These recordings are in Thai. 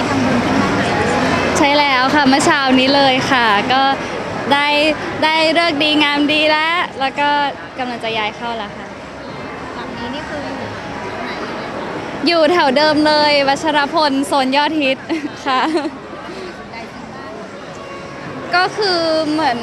นี้ทำบุญขึ้นบ้านใหม่ด้วยใช่แล้วค่ะเมื่อเช้านี้เลยค่ะ ก็ได้ได้เลิกษ์ดีงามดีแล้วแล้วก็กำลังจะย้ายเข้าแล้วค่ะ หลังนี้นี่คืออยู่ตรงไหนยังไงอยู่แถวเดิมเลยวัชรพลโซนยอดฮิตค่ะได้ซื้อบ้านก็คือเหมือน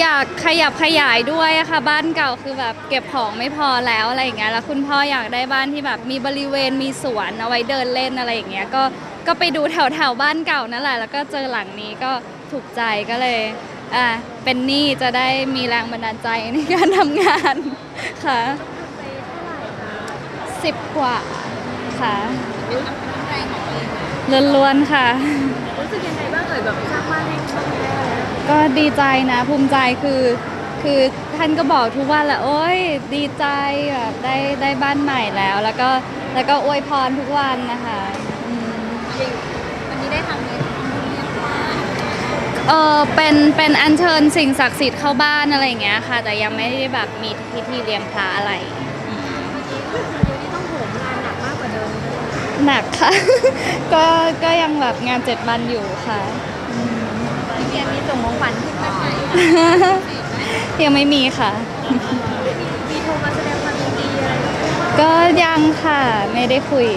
อยากขยับขยายด้วยอะค่ะ บ้านเก่าคือแบบเก็บของไม่พอแล้วอะไรอย่างเงี้ยแล้วคุณพ่ออยากได้บ้านที่แบบมีบริเวณมีสวนเอาไว้เดินเล่นอะไรอย่างเงี้ยก็ ก็ไปดูแถวแถวบ้านเก่านั่นแหละ แล้วก็เจอหลังนี้ก็ถูกใจก็เลยอะเป็นหนี้จะได้มีแรงบันดาลใจในการทำงานค่ะสิบกว่าค่ะเป็นน้ำน้ำแรงของตัวเองล้วนๆค่ะ รู้สึกยังไงบ้างเอ่ยแบบสร้างบ้านให้พ่อแม่ก็ดีใจนะภูมิใจคือคือท่านก็บอกทุกวันแหละโอ้ยดีใจแบบได้ได้บ้านใหม่แล้ว แล้วก็แล้วก็อวยพรทุกวันนะคะ วันนี้ได้ทำเลยทำบุญเลี้ยงบ้านเออเป็นเป็นอัญเชิญสิ่งศักดิ์สิทธิ์เข้าบ้านอะไรอย่างเงี้ยค่ะ แต่ยังไม่ได้แบบมีพิธีเลี้ยงพระอะไรนี่ต้องโหมงานหนักมากกว่าเดิมเลยหนักค่ะ ก็ก็ยังแบบงานเจ็ดวันอยู่ค่ะ พี่เบียร์มีส่งของขวัญขึ้นบ้านใหม่ยังไม่มีค่ะ มีโทรมาแสดงความยินดีอะไรไหมก็ยังค่ะ ไม่ได้คุย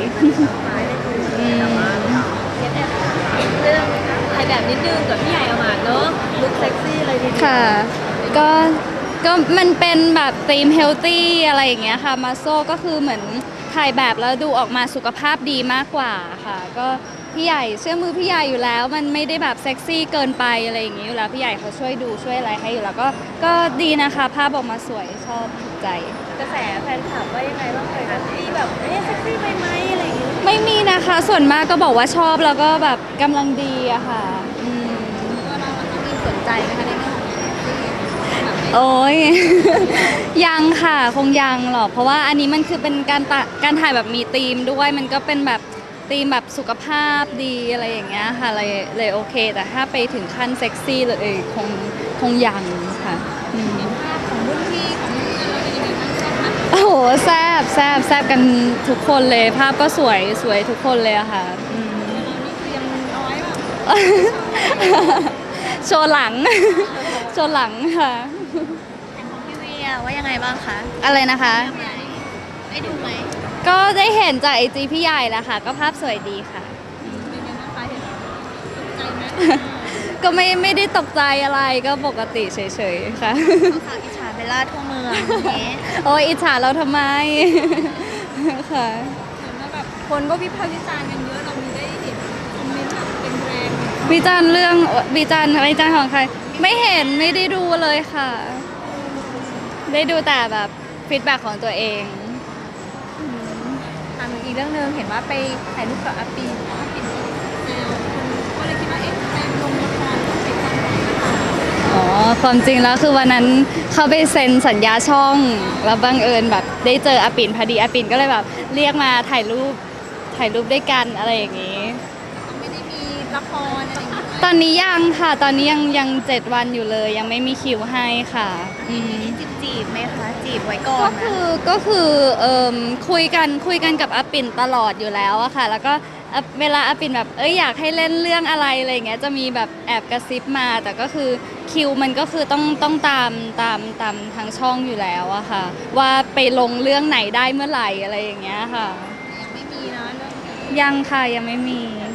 ไม่ได้คุยอืม เรียนแอบเรื่องถ่ายแบบ นิดนึงกับพี่ใหญ่อมาตย์เนอะลุคเซ็กซี่เลยทีเดียวค่ะ ก็ก็มันเป็นแบบธีมเฮลตี้อะไรอย่างเงี้ยค่ะมาโซก็คือเหมือนถ่ายแบบแล้วดูออกมาสุขภาพดีมากกว่าค่ะ ก็ พี่ใหญ่เชื่อมือพี่ใหญ่อยู่แล้ว มันไม่ได้แบบเซ็กซี่เกินไปอะไรอย่างงี้อยู่แล้วพี่ใหญ่เขาช่วยดูช่วยอะไรให้อยู่แล้วก็ก็ดีนะคะ ภาพออกมาสวยชอบถูกใจ กระแสแฟนคลับว่ายังไงบ้างเลยแบบที่แบบเอ๊ะเซ็กซี่ไปไหมอะไรอย่างเงี้ยไม่มีนะคะ ส่วนมากก็บอกว่าชอบแล้วก็แบบกำลังดีอะค่ะอืมตัวเรามันต้องมีสนใจไหมคะในเรื่องของเซ็กซี่แบบโอ้ย ยังค่ะคงยังหรอกเพราะว่าอันนี้มันคือเป็นการตะการถ่ายแบบมีธีมด้วยมันก็เป็นแบบ ธีมแบบสุขภาพดีอะไรอย่างเงี้ยค่ะเลยเลยโอเค แต่ถ้าไปถึงขั้นเซ็กซี่เลยคงคงยังค่ะอืมภาพของรุ่นพี่ของรุ่นนั้นเราเป็นยังไงบ้างชอบไหมโอ้โหแซบแซบแซบกันทุกคนเลยภาพก็สวยสวยทุกคนเลยอะค่ะอืมเรานี่คือยังน้อยแบบโชว์หลัง โชว์หลังค่ะของพี่เวียว่ายังไงบ้างคะอะไรนะคะพี่ใหญ่ได้ดูไหม ก็ได้เห็นจากไอจีพี่ใหญ่แล้วค่ะ ก็ภาพสวยดีค่ะ เป็นยังไงบ้างคะเห็นแล้วตกใจไหมก็ไม่ไม่ได้ตกใจอะไรก็ปกติเฉยๆค่ะข่าวอิจฉาเบลล่าทั่วเมืองเนี้ยโอ้ยอิจฉาเราทำไม ค่ะแบบคนก็วิพากษ์วิจารณ์กันเยอะเรามีได้เห็นคอมเมนต์แบบเป็นแรงวิจารณ์เรื่องวิจารณ์วิจารณ์ของใคร ไม่เห็นไม่ได้ดูเลยค่ะ ได้ดูแต่แบบฟีดแบ็ของตัวเอง ทำอีกเรื่องหนึ่งเห็นว่าไปถ่ายรูปกับอาปีอาปีแนวคนก็เลยคิดว่าเอ๊ะไปลงละครต้องไปทำอะไรหรือเปล่าอ๋อความจริงแล้วคือวันนั้นเขาไปเซ็นสัญญาช่อง แล้วบังเอิญแบบได้เจออาปินพอดีอาปินก็เลยแบบเรียกมาถ่ายรูปถ่ายรูปด้วยกันอะไรอย่างนี้ ไม่ได้มีละคร ตอนนี้ยังค่ะ ตอนนี้ยังยังเจ็ดวันอยู่เลย ยังไม่มีคิวให้ค่ะอืมจีบจีบไหมคะ จีบไว้ก่อก็นนะคือก็คือเอ่มคุยกันคุยกันกับอาปิ่นตลอดอยู่แล้วอะค่ะ แล้วก็อะเวลาอาปิ่นแบบเอ้ยอยากให้เล่นเรื่องอะไรอะไรอย่างเงี้ยจะมีแบบแอบกระซิบมา แต่ก็คือคิวมันก็คือต้องต้องตามตามตามทางช่องอยู่แล้วอะค่ะ ว่าไปลงเรื่องไหนได้เมื่อไหร่อะไรอย่างเงี้ยค่ะ ยังไม่มีนะเรื่องนี้ยังค่ะยังไม่มีแ